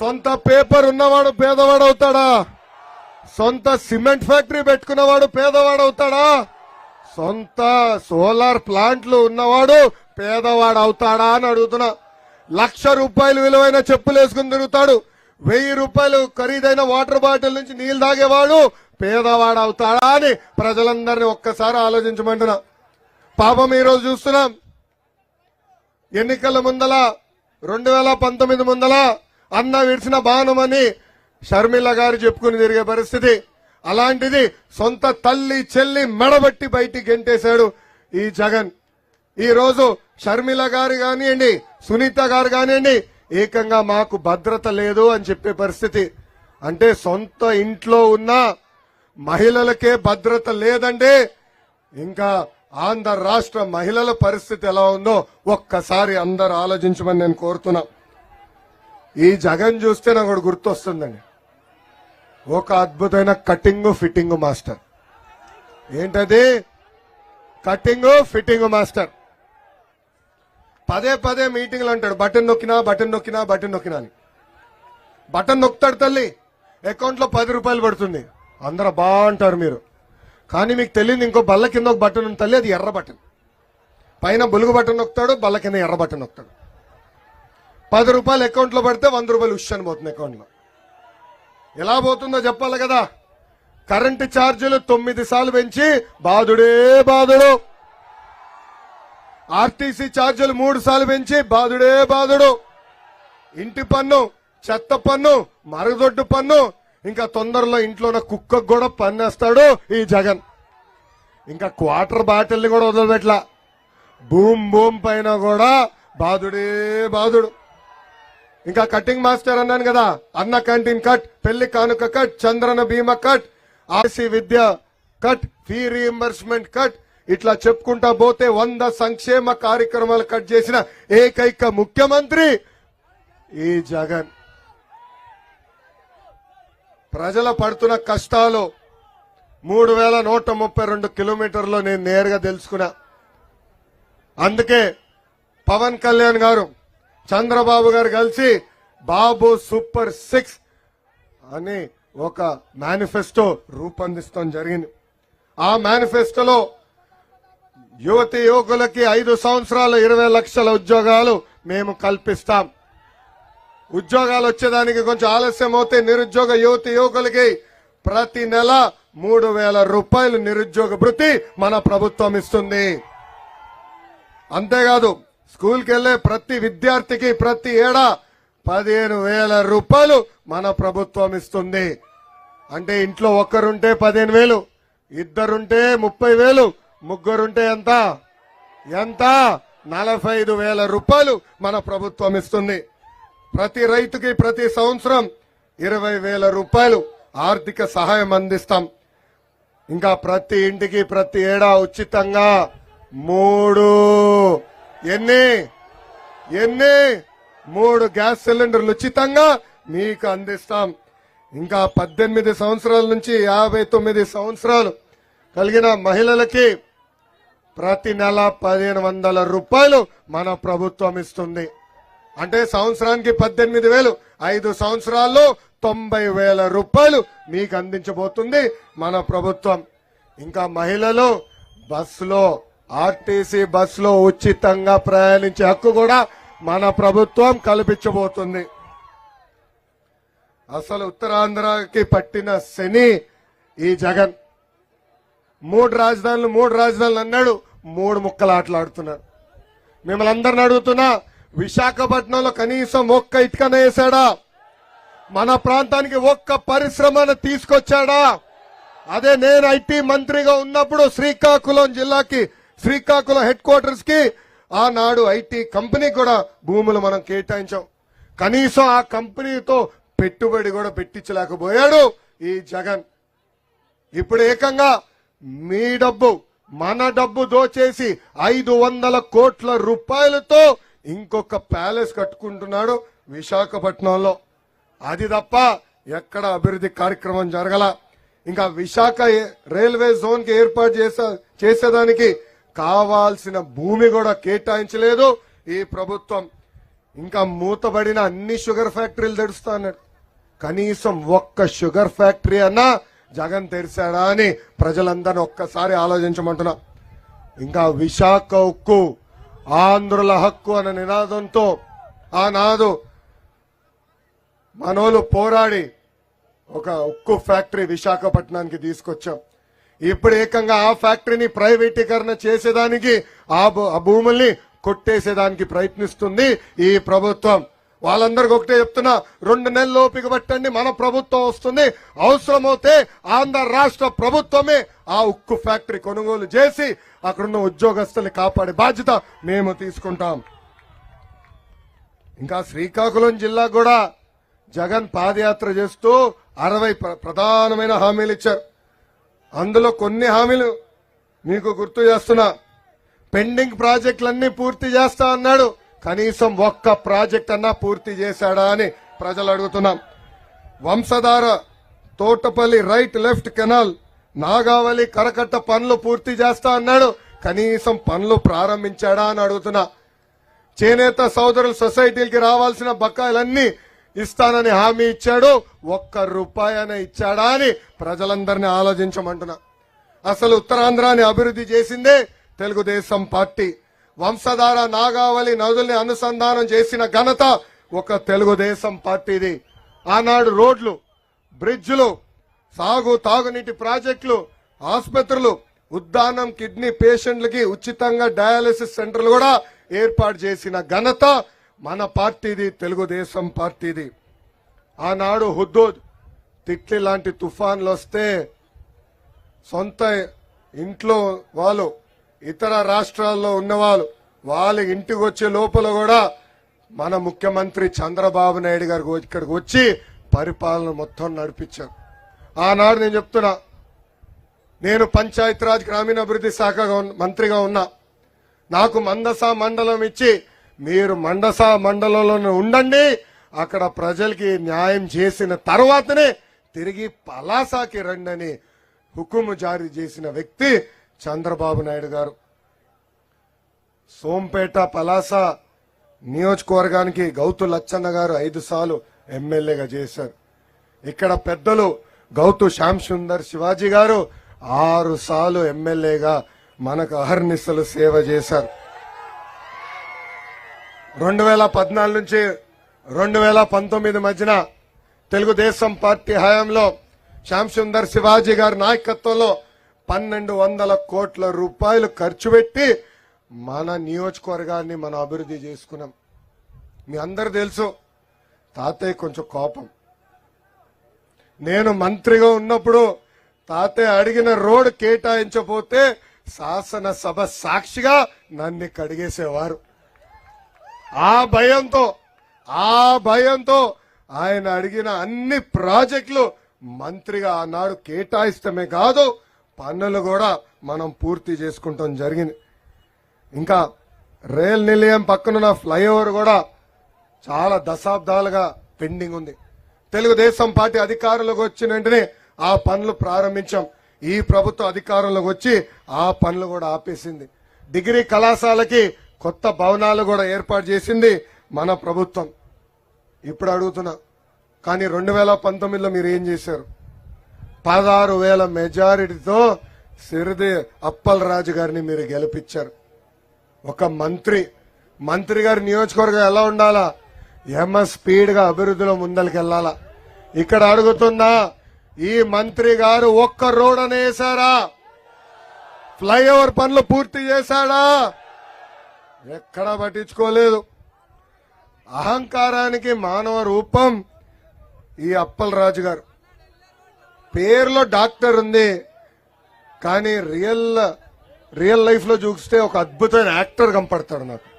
సొంత పేపర్ ఉన్నవాడు పేదవాడు అవుతాడా సొంత సిమెంట్ ఫ్యాక్టరీ పెట్టుకున్నవాడు పేదవాడు అవుతాడా సొంత సోలార్ ప్లాంట్లు ఉన్నవాడు పేదవాడు అవుతాడా అని అడుగుతున్నా. లక్ష రూపాయలు విలువైన చెప్పులు వేసుకుని తిరుగుతాడు. వెయ్యి రూపాయలు ఖరీదైన వాటర్ బాటిల్ నుంచి నీళ్ళు తాగేవాడు పేదవాడు అవుతాడా అని ప్రజలందరినీ ఒక్కసారి ఆలోచించమంటున్నా. పాపం ఈరోజు చూస్తున్నాం. ఎన్నికల ముందల రెండు వేల పంతొమ్మిది ముందల అన్న విడిచిన బాణమని షర్మిల గారు చెప్పుకుని తిరిగే పరిస్థితి. అలాంటిది సొంత తల్లి చెల్లి మెడబట్టి బయటికి గెంటేశాడు ఈ జగన్. ఈ రోజు షర్మిల గారు కానివ్వండి సునీత గారు కానివ్వండి ఏకంగా మాకు భద్రత లేదు అని చెప్పే పరిస్థితి. అంటే సొంత ఇంట్లో ఉన్న మహిళలకే భద్రత లేదంటే ఇంకా ఆంధ్ర రాష్ట్ర మహిళల పరిస్థితి ఎలా ఉందో ఒక్కసారి అందరు ఆలోచించమని నేను కోరుతున్నా. ఈ జగన్ చూస్తే నాకు ఒకటి గుర్తొస్తుందండి. ఒక అద్భుతమైన కటింగ్ ఫిట్టింగ్ మాస్టర్. ఏంటది? Cutting fitting master. పదే పదే మీటింగ్లు అంటాడు బటన్ నొక్కినా బటన్ నొక్కినా బటన్ నొక్కినా అని. బటన్ నొక్కుతాడు తల్లి అకౌంట్లో పది రూపాయలు పడుతుంది. అందరూ బాగుంటారు మీరు. కానీ మీకు తెలియదు ఇంకో బల్ల కింద ఒక బటన్ ఉంది తల్లి అది ఎర్ర బటన్. పైన బులుగు బటన్ నొక్కుతాడు బల్ల కింద ఎర్ర బటన్ నొక్కుతాడు. పది రూపాయలు అకౌంట్లో పడితే వంద రూపాయలు ఉష్ అని పోతుంది అకౌంట్లో ఎలా పోతుందో చెప్పాలి కదా? కరెంటు ఛార్జీలు తొమ్మిది సార్లు పెంచి బాధుడే బాధుడు. ఆర్టీసీ ఛార్జీలు మూడు సార్లు పెంచి బాధుడే బాధుడు. ఇంటి పన్ను చెత్త పన్ను మరుగుదొడ్డు పన్ను ఇంకా తొందరలో ఇంట్లో ఉన్న కుక్కకు కూడా పన్నేస్తాడు ఈ జగన్. ఇంకా క్వార్టర్ బాటిల్ని కూడా వదలబెట్లా భూమ్ భూమ్ పైన కూడా బాధుడే బాధుడు. ఇంకా కటింగ్ మాస్టర్ అన్నాను కదా. అన్న క్యాంటీన్ కట్ పెళ్ళి కానుక కట్ చంద్రన భీమ కట్ ఆర్సీ విద్య కట్ ఫీ రీఎంబర్స్మెంట్ కట్ ఇట్లా చెప్పుకుంటా పోతే వంద సంక్షేమ కార్యక్రమాలు కట్ చేసిన ఏకైక ముఖ్యమంత్రి ఈ జగన్. ప్రజల పడుతున్న కష్టాలు మూడు వేల నూట ముప్పై రెండు కిలోమీటర్లు నేను నేరుగా తెలుసుకున్నా. అందుకే పవన్ కళ్యాణ్ గారు చంద్రబాబు గారు కలిసి బాబు సూపర్ సిక్స్ అని ఒక మేనిఫెస్టో రూపొందిస్తాం జరిగింది. ఆ మేనిఫెస్టోలో యువతి యువకులకి ఐదు సంవత్సరాలు ఇరవై లక్షల ఉద్యోగాలు మేము కల్పిస్తాం. ఉద్యోగాలు వచ్చేదానికి కొంచెం ఆలస్యం అవుతే నిరుద్యోగ యువతి యువకులకి ప్రతి నెల మూడు వేల రూపాయలు నిరుద్యోగ భృతి మన ప్రభుత్వం ఇస్తుంది. అంతేకాదు స్కూల్కి వెళ్ళే ప్రతి విద్యార్థికి ప్రతి ఏడా పదిహేను వేల రూపాయలు మన ప్రభుత్వం ఇస్తుంది. అంటే ఇంట్లో ఒక్కరుంటే పదిహేను వేలు ఇద్దరుంటే ముప్పై వేలు ముగ్గురుంటే ఎంత? ఎంత? నలభై ఐదు వేల రూపాయలు మన ప్రభుత్వం ఇస్తుంది. ప్రతి రైతుకి ప్రతి సంవత్సరం ఇరవై వేల రూపాయలు ఆర్థిక సహాయం అందిస్తాం. ఇంకా ప్రతి ఇంటికి ప్రతి ఏడా ఉచితంగా మూడు. ఎన్ని? ఎన్ని? మూడు గ్యాస్ సిలిండర్లు ఉచితంగా మీకు అందిస్తాం. ఇంకా పద్దెనిమిది సంవత్సరాల నుంచి యాభై తొమ్మిది సంవత్సరాలు కలిగిన మహిళలకి ప్రతి నెల పదిహేను వందల రూపాయలు మన ప్రభుత్వం ఇస్తుంది. అంటే సంవత్సరానికి పద్దెనిమిది వేలు ఐదు సంవత్సరాల్లో తొంభై వేల రూపాయలు మీకు అందించబోతుంది మన ప్రభుత్వం. ఇంకా మహిళలు బస్సులో ఆర్టీసీ బస్సులో ఉచితంగా ప్రయాణించే హక్కు కూడా మన ప్రభుత్వం కల్పించబోతుంది. అసలు ఉత్తరాంధ్రకి పట్టిన శని ఈ జగన్. మూడు రాజధానులు మూడు రాజధానులు అన్నాడు మూడు ముక్కలు ఆటలాడుతున్నారు. మిమ్మల్ని అందరిని అడుగుతున్నా విశాఖపట్నంలో కనీసం ఒక్క ఇటుకన వేసాడా? మన ప్రాంతానికి ఒక్క పరిశ్రమను తీసుకొచ్చాడా? అదే నేను ఐటీ మంత్రిగా ఉన్నప్పుడు శ్రీకాకుళం జిల్లాకి శ్రీకాకుళం హెడ్ క్వార్టర్స్కి ఆనాడు ఐటీ కంపెనీ కూడా భూములు మనం కేటాయించాం. కనీసం ఆ కంపెనీతో పెట్టుబడి కూడా పెట్టించలేకపోయాడు ఈ జగన్. ఇప్పుడు ఏకంగా మీ డబ్బు మన డబ్బు దోచేసి ఐదు వందల కోట్ల రూపాయలతో ఇంకొక ప్యాలెస్ కట్టుకుంటున్నాడు విశాఖపట్నంలో. అది తప్ప ఎక్కడ అభివృద్ధి కార్యక్రమం జరగల. ఇంకా విశాఖ రైల్వే జోన్కి ఏర్పాటు చేసే చేసేదానికి కావాల్సిన భూమి కూడా కేటాయించలేదు. ఈ ప్రభుత్వం ఇంకా మూతబడిన అన్ని షుగర్ ఫ్యాక్టరీలు తెరుస్తా అన్నాడు. కనీసం ఒక్క షుగర్ ఫ్యాక్టరీ అన్నా జగన్ తెరిచాడా అని ప్రజలందరినీ ఒక్కసారి ఆలోచించమంటున్నా. ఇంకా విశాఖ ఉక్కు ఆంధ్రుల హక్కు అనే నినాదంతో ఆనాడు మనోలు పోరాడి ఒక ఉక్కు ఫ్యాక్టరీ విశాఖపట్నానికి తీసుకొచ్చాం. ఇప్పుడు ఏకంగా ఆ ఫ్యాక్టరీని ప్రైవేటీకరణ చేసేదానికి ఆ భూ- ఆ భూముల్ని కొట్టేసేదానికి ప్రయత్నిస్తుంది ఈ ప్రభుత్వం. వాళ్ళందరికి ఒకటే చెప్తున్నా రెండు నెలలు ఓపిక పట్టండి మన ప్రభుత్వం వస్తుంది. అవసరమైతే ఆంధ్ర రాష్ట్ర ప్రభుత్వమే ఆ ఉక్కు ఫ్యాక్టరీ కొనుగోలు చేసి అక్కడున్న ఉద్యోగస్తుల్ని కాపాడే బాధ్యత మేము తీసుకుంటాం. ఇంకా శ్రీకాకుళం జిల్లా కూడా జగన్ పాదయాత్ర చేస్తూ అరవై ప్ర- ప్రధానమైన హామీలు ఇచ్చారు. అందులో కొన్ని హామీలు మీకు గుర్తు చేస్తున్నా. పెండింగ్ ప్రాజెక్టులన్నీ పూర్తి చేస్తా అన్నాడు. కనీసం ఒక్క ప్రాజెక్ట్ అన్నా పూర్తి చేశాడా అని ప్రజలు అడుగుతున్నాం. Vamsadhara Thotapalli right left canal Nagavali కరకట్ట పనులు పూర్తి చేస్తా అన్నాడు. కనీసం పనులు ప్రారంభించాడా అని అడుగుతున్నా. చేనేత సోదరుల సొసైటీలకి రావాల్సిన బకాయిలన్నీ ఇస్తానని హామీ ఇచ్చాడు ఒక్క రూపాయన ఇచ్చాడా అని ప్రజలందరినీ ఆలోచించమంటున్నా. అసలు ఉత్తరాంధ్రాన్ని అభివృద్ధి చేసిందే తెలుగుదేశం పార్టీ. వంశధార నాగావళి నదుల్ని అనుసంధానం చేసిన ఘనత ఒక తెలుగుదేశం పార్టీది. ఆనాడు రోడ్లు బ్రిడ్జ్లు సాగు తాగునీటి ప్రాజెక్టులు ఆసుపత్రులు ఉద్దానం కిడ్నీ పేషెంట్లకి ఉచితంగా డయాలసిస్ సెంటర్లు కూడా ఏర్పాటు చేసిన ఘనత మన పార్టీది తెలుగుదేశం పార్టీది. ఆనాడు హుద్దూద్ తిట్లి లాంటి తుఫాన్లు వస్తే సొంత ఇంట్లో వాళ్ళు ఇతర రాష్ట్రాల్లో ఉన్నవాళ్ళు వాళ్ళ ఇంటికి వచ్చే లోపల కూడా మన ముఖ్యమంత్రి చంద్రబాబు నాయుడు గారు ఇక్కడికి వచ్చి పరిపాలన మొత్తం నడిపించారు. ఆనాడు నేను చెప్తున్నా నేను పంచాయతీరాజ్ గ్రామీణాభివృద్ధి శాఖ మంత్రిగా ఉన్నా నాకు మందస మండలం ఇచ్చి మీరు మండసా మండలంలోనే ఉండండి. అక్కడ ప్రజలకి న్యాయం చేసిన తర్వాతనే తిరిగి పలాసాకి రండి అని హుకుము జారీ చేసిన వ్యక్తి చంద్రబాబు నాయుడు గారు. సోంపేట పలాస నియోజకవర్గానికి గౌతు లచ్చన్న గారు ఐదు సార్లు ఎమ్మెల్యేగా చేశారు. ఇక్కడ పెద్దలు గౌతు శ్యామ్ సుందర్ శివాజీ గారు ఆరు సార్లు ఎమ్మెల్యేగా మనకు అహర్నిశలు సేవ చేశారు. రెండు వేల పద్నాలుగు నుంచి రెండు వేల పంతొమ్మిది మధ్యన తెలుగుదేశం పార్టీ హయాంలో శ్యామ్ సుందర్ శివాజీ గారి నాయకత్వంలో పన్నెండు వందల కోట్ల రూపాయలు ఖర్చు పెట్టి మన నియోజకవర్గాన్ని మనం అభివృద్ధి చేసుకున్నాం. మీ అందరు తెలుసు తాతయ్య కొంచెం కోపం. నేను మంత్రిగా ఉన్నప్పుడు తాతయ్య అడిగిన రోడ్ కేటాయించబోతే శాసనసభ సాక్షిగా నన్ను కడిగేసేవారు. ఆ భయంతో ఆ భయంతో ఆయన అడిగిన అన్ని ప్రాజెక్టులు మంత్రిగా ఆనాడు కేటాయిస్తమే కాదు పనులు కూడా మనం పూర్తి చేసుకుంటాం జరిగింది. ఇంకా రైల్ నిలయం పక్కనున్న ఫ్లైఓవర్ కూడా చాలా దశాబ్దాలుగా పెండింగ్ ఉంది. తెలుగుదేశం పార్టీ అధికారంలోకి వచ్చిన వెంటనే ఆ పనులు ప్రారంభించాం. ఈ ప్రభుత్వం అధికారంలోకి వచ్చి ఆ పనులు కూడా ఆపేసింది. డిగ్రీ కళాశాలకి కొత్త భవనాలు కూడా ఏర్పాటు చేసింది మన ప్రభుత్వం. ఇప్పుడు అడుగుతున్నా. కానీ రెండు వేల పంతొమ్మిదిలో మీరు ఏం చేశారు? పదహారు వేల మెజారిటీతో సిరిది అప్పల్ రాజు గారిని మీరు గెలిపించారు. ఒక మంత్రి. మంత్రి గారి నియోజకవర్గం ఎలా ఉండాలా? ఎంఎస్ స్పీడ్గా అభివృద్ధిలో ముందరికి వెళ్ళాలా ఇక్కడ అడుగుతున్నా ఈ మంత్రి గారు ఒక్క రోడ్ అనేసారా ఫ్లైఓవర్ పనులు పూర్తి చేశాడా? ఎక్కడా పట్టించుకోలేదు. అహంకారానికి మానవ రూపం ఈ అప్పల్ రాజు గారు. పేరులో డాక్టర్ ఉంది కానీ రియల్ రియల్ లైఫ్లో చూస్తే ఒక అద్భుతమైన యాక్టర్ కనపడతాడు నాకు.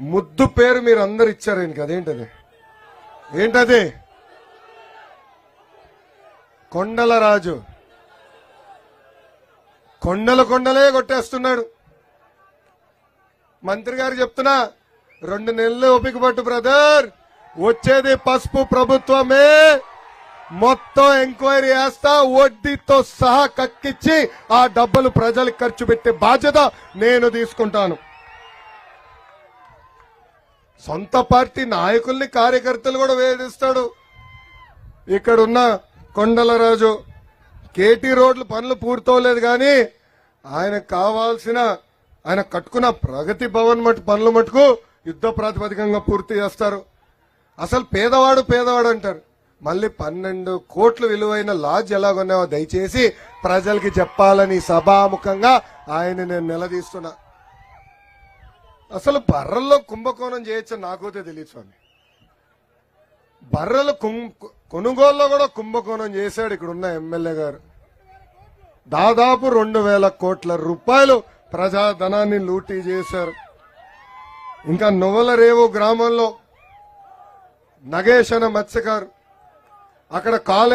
ముద్దు పేరు మీరు అందరు ఇచ్చారు ఈయనకి అదేంటది? ఏంటది? కొండల రాజు. కొండల కొండలే కొట్టేస్తున్నాడు. మంత్రి గారు చెప్తున్నా రెండు నెలలు ఓపిక పట్టు బ్రదర్. వచ్చేది పసుపు ప్రభుత్వమే. మొత్తం ఎంక్వైరీ చేస్తా వడ్డీతో సహా కక్కిచ్చి ఆ డబ్బులు ప్రజలకు ఖర్చు పెట్టే బాధ్యత నేను తీసుకుంటాను. సొంత పార్టీ నాయకుల్ని కార్యకర్తలు కూడా వేధిస్తాడు. ఇక్కడున్న కొండలరాజు కేటీ రోడ్లు పనులు పూర్తవలేదు కానీ ఆయనకు కావాల్సిన ఆయన కట్టుకున్న ప్రగతి భవన్ మటు పనులు మటుకు యుద్ధ ప్రాతిపదికంగా పూర్తి చేస్తారు. అసలు పేదవాడు పేదవాడు అంటారు. మళ్ళీ పన్నెండు కోట్లు విలువైన లాడ్జ్ ఎలాగొన్నావో దయచేసి ప్రజలకి చెప్పాలని సభాముఖంగా ఆయన నేను నిలదీస్తున్నా. అసలు బర్రల్లో కుంభకోణం చేయొచ్చు నాకైతే తెలియదు స్వామి. బర్రెలు కుం- కొనుగోలులో కూడా కుంభకోణం చేశాడు ఇక్కడ ఉన్న ఎమ్మెల్యే గారు. దాదాపు రెండు వేల కోట్ల రూపాయలు ప్రజాధనాన్ని లూటీ చేశారు. ఇంకా నువ్వలరేవు గ్రామంలో నగేష్ మత్స్యకారు. అక్కడ కాలేజ్